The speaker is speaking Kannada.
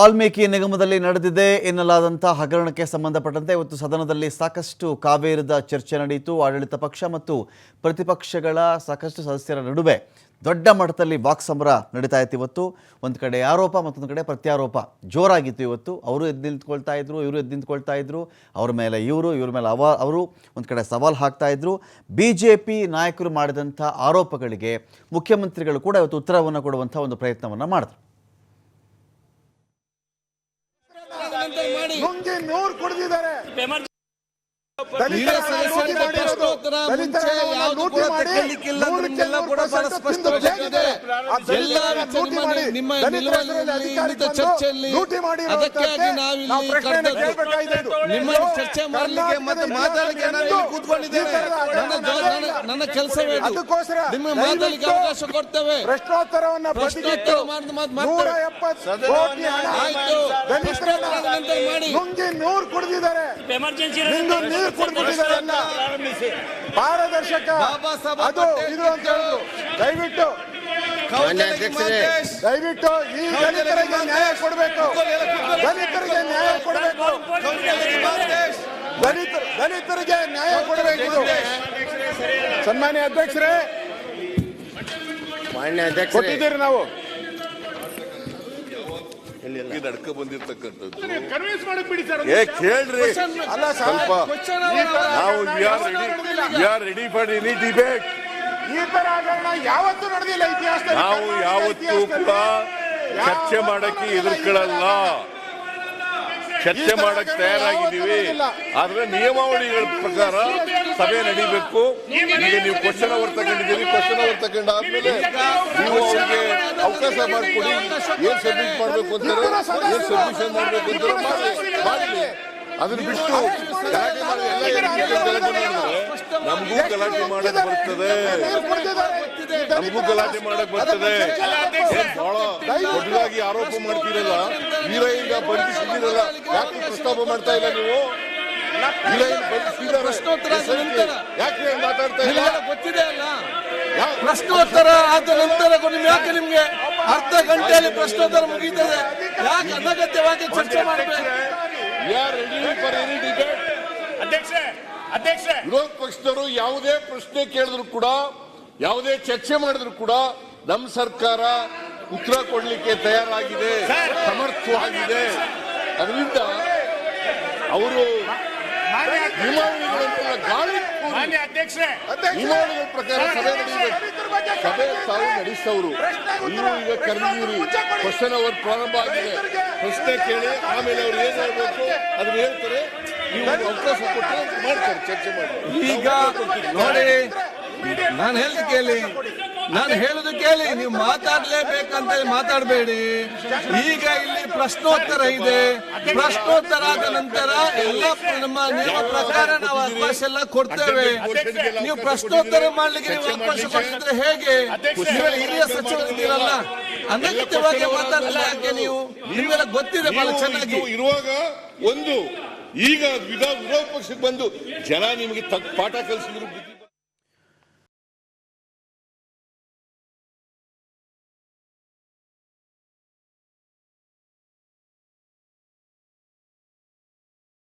ವಾಲ್ಮೀಕಿ ನಿಗಮದಲ್ಲಿ ನಡೆದಿದೆ ಎನ್ನಲಾದಂಥ ಹಗರಣಕ್ಕೆ ಸಂಬಂಧಪಟ್ಟಂತೆ ಇವತ್ತು ಸದನದಲ್ಲಿ ಸಾಕಷ್ಟು ಕಾವೇರಿದ ಚರ್ಚೆ ನಡೆಯಿತು. ಆಡಳಿತ ಪಕ್ಷ ಮತ್ತು ಪ್ರತಿಪಕ್ಷಗಳ ಸಾಕಷ್ಟು ಸದಸ್ಯರ ನಡುವೆ ದೊಡ್ಡ ಮಟ್ಟದಲ್ಲಿ ವಾಕ್ಸಮರ ನಡೀತಾ ಇತ್ತು ಇವತ್ತು. ಒಂದು ಕಡೆ ಆರೋಪ, ಮತ್ತೊಂದು ಕಡೆ ಪ್ರತ್ಯಾರೋಪ ಜೋರಾಗಿತ್ತು ಇವತ್ತು. ಅವರು ಎದ್ದು ನಿಂತ್ಕೊಳ್ತಾ ಇದ್ರು, ಇವರು ಎದ್ದು ನಿಂತ್ಕೊಳ್ತಾ ಇದ್ರು, ಅವ್ರ ಮೇಲೆ ಇವರು, ಇವ್ರ ಮೇಲೆ ಅವ, ಅವರು ಒಂದು ಕಡೆ ಸವಾಲು ಹಾಕ್ತಾ ಇದ್ರು. ಬಿ ಜೆ ಪಿ ನಾಯಕರು ಮಾಡಿದಂಥ ಆರೋಪಗಳಿಗೆ ಮುಖ್ಯಮಂತ್ರಿಗಳು ಕೂಡ ಇವತ್ತು ಉತ್ತರವನ್ನು ಕೊಡುವಂಥ ಒಂದು ಪ್ರಯತ್ನವನ್ನು ಮಾಡಿದ್ರು. ನುಂಗಿ ನೂರು ಕುಡಿದಿದ್ದಾರೆ. ನಿಮ್ಮ ನಿಮ್ಮ ನಿಲುವಲ್ಲಿ ಇಂಥ ಚರ್ಚೆಯಲ್ಲಿ ಅದಕ್ಕಾಗಿ ನಾವಿಲ್ಲಿ ಕರೆದದ್ದು. ನಿಮ್ಮ ಚರ್ಚೆ ಮಾಡಲಿಕ್ಕೆ ಮತ್ತೆ ಮಾತಾಡಲಿಕ್ಕೆ ನಾನು ಕೂತ್ಕೊಂಡಿದ್ದೇನೆ. ನನ್ನ ಕೆಲಸವೇ ನಿಮ್ಮ ಮಾತಾಡಲಿಕ್ಕೆ ಅವಕಾಶ ಕೊಡ್ತೇವೆ. ಪ್ರಶ್ನೋತ್ತರವನ್ನ ಪ್ರಶ್ನೋತ್ತರ ಮಾಡಿ ಎಮರ್ಜೆನ್ಸಿ ನೀರು ಪಾರದರ್ಶಕ ಅದು ಇದು ಅಂತ ಹೇಳಿದ್ರು ದಯವಿಟ್ಟು. ದಯವಿಟ್ಟು ಈ ದಲಿತರಿಗೆ ನ್ಯಾಯ ಕೊಡಬೇಕು. ದಲಿತರಿಗೆ ನ್ಯಾಯ ಕೊಡಬೇಕು. ದಲಿತ ದಲಿತರಿಗೆ ನ್ಯಾಯ ಕೊಡಬೇಕು. ಇದು. ಸನ್ಮಾನ್ಯ ಅಧ್ಯಕ್ಷರೇ. ಮಾನ್ಯ ಅಧ್ಯಕ್ಷರೇ ಕೊಟ್ಟಿದ್ದೀರಿ ನಾವು. ನಡ್ಕ ಬಂದಿರ್ತಕ್ಕಂಥದ್ದು. ಏ ಕೇಳ್ರಿ. ಅಲ್ಲ ಸರ್ ಸ್ವಲ್ಪ. ನಾವು we are ready we are ready for any debate ಈ ತರ ಯಾವತ್ತೂ ನಡೆದಿಲ್ಲ ಇತಿಹಾಸದಲ್ಲಿ. ನಾವು ಯಾವತ್ತೂ ಕೂಡ ಚರ್ಚೆ ಮಾಡಕ್ಕೆ ಎದುರ್ಕೊಳ್ಳಲ್ಲ. ಚರ್ಚೆ ಮಾಡಕ್ ತಯಾರಾಗಿದ್ದೀವಿ. ಆದ್ರೆ ನಿಯಮಾವಳಿಗಳ ಪ್ರಕಾರ ಸಭೆ ನಡೀಬೇಕು. ಈಗ ನೀವು ಕ್ವಶನ್ ಅವರ್ ತಗೊಂಡಿದ್ದೀರಿ ಕ್ವಶನ್ ಅವರ್ ತಗೊಂಡಾದ್ಮೇಲೆ ನೀವು ಅವ್ರಿಗೆ ಅವಕಾಶ ಮಾಡಿಕೊಡಿ. ಏನ್ ಸಬ್ಮಿಟ್ ಮಾಡ್ಬೇಕು ಅಂತಾರೆ ಏನ್ ಸಬ್ಮಿಷನ್ ಮಾಡ್ಬೇಕು ಅಂತಾರೆ ಮಾಡಿ ಮಾಡಲಿ ಅದನ್ನ ಬಿಟ್ಟು ಗಲಾಟೆ ಮಾಡಿ ಎಲ್ಲ ಗಲಾಟೆ ಮಾಡಿದ್ರೆ? ನಮಗೂ ಗಲಾಟೆ ಮಾಡಕ್ ಬರ್ತದೆ. ನಮಗೂ ಗಲಾಟೆ ಮಾಡಕ್ ಬರ್ತದೆ. ಬಹಳ ದೊಡ್ಡದಾಗಿ ಆರೋಪ ಮಾಡ್ತೀರಲ್ಲ ವೀರಯ್ಯ ಬಂಧಿಸಿದಿರಲ್ಲ ಯಾಕೆ ಪ್ರಸ್ತಾಪ ಮಾಡ್ತಾ ಇಲ್ಲ ನೀವು? ವೀರಯ್ಯ. ಯಾಕೆ ಮಾತಾಡ್ತಾ ಇಲ್ಲ? ಗೊತ್ತಿದೆ. ಪ್ರಶ್ನೋತ್ತರ ಆದ ನಂತರ ನಿಮ್ಗೆ ಯಾಕೆ ನಿಮ್ಗೆ ಅರ್ಧ ಗಂಟೆಯಲ್ಲಿ ಪ್ರಶ್ನೋತ್ತರ ಮುಗೀತದೆ? ಯಾಕೆ ಅನಗತ್ಯವಾಗಿ ಚರ್ಚೆ ಮಾಡಬೇಕು? ವಿರೋಧ ಪಕ್ಷದವರು ಯಾವುದೇ ಪ್ರಶ್ನೆ ಕೇಳಿದ್ರು ಕೂಡ ಯಾವುದೇ ಚರ್ಚೆ ಮಾಡಿದ್ರು ಕೂಡ ನಮ್ಮ ಸರ್ಕಾರ ಉತ್ತರ ಕೊಡಲಿಕ್ಕೆ ತಯಾರಾಗಿದೆ ಸಮರ್ಥವಾಗಿದೆ. ಅದರಿಂದ ಅವರು ಗಾಳಿ ಮಾನ್ಯ ಅಧ್ಯಕ್ಷರೇ ನಿಯಮಾವಳಿಗಳ ಪ್ರಕಾರ ಸಭೆ ನಡೆಯಬೇಕು ಸಭೆ ತಾವು ನಡೆಸವರು ನೀವು ಈಗ ಕರೆದಿದ್ದೀರಿ ಕ್ವಶನ್ ಅವರ್ ಪ್ರಾರಂಭ ಆಗಿದೆ. ಪ್ರಶ್ನೆ ಕೇಳಿ ಆಮೇಲೆ ಅವ್ರು ಏನು ಹೇಳ್ಬೇಕು? ಅದನ್ನ ಹೇಳ್ತಾರೆ ನೀವು ಅವಕಾಶ ಕೊಟ್ಟು ಮಾಡ್ತಾರೆ ಚರ್ಚೆ ಮಾಡಿ ಈಗ ನೋಡಿ ನಾನು ಹೇಳಿ ಕೇಳಿ. ನಾನು ಹೇಳುದು ಕೇಳಿ ನೀವು ಮಾತಾಡ್ಲೇಬೇಕಂತ ಹೇಳಿ ಮಾತಾಡಬೇಡಿ. ಈಗ ಇಲ್ಲಿ ಪ್ರಶ್ನೋತ್ತರ ಇದೆ. ಪ್ರಶ್ನೋತ್ತರ ಆದ ನಂತರ ಎಲ್ಲ ನಮ್ಮ ನಿಯಮ ಪ್ರಕಾರ ನಾವು ಅವಕಾಶ ಎಲ್ಲ ಕೊಡ್ತೇವೆ. ನೀವು ಪ್ರಶ್ನೋತ್ತರ ಮಾಡ್ಲಿಕ್ಕೆ ನೀವು ಅವಕಾಶ ಕೊಟ್ಟಿದ್ರೆ ಹೇಗೆ? ನೀವು ಹಿರಿಯ ಸಚಿವರಿದ್ದೀರಲ್ಲ ಅನಗತ್ಯವಾಗಿ ಮಾತಾಡಲ್ಲ ಯಾಕೆ ನೀವು? ನಿಮ್ಗೆಲ್ಲ ಗೊತ್ತಿದೆ ಬಹಳ ಚೆನ್ನಾಗಿ. ಇರುವಾಗ ಒಂದು ಈಗ ವಿರೋಧ ಪಕ್ಷಕ್ಕೆ ಬಂದು ಜನ ನಿಮಗೆ ತಕ್ಕ ಪಾಠ ಕಲಿಸಿದ್ರು.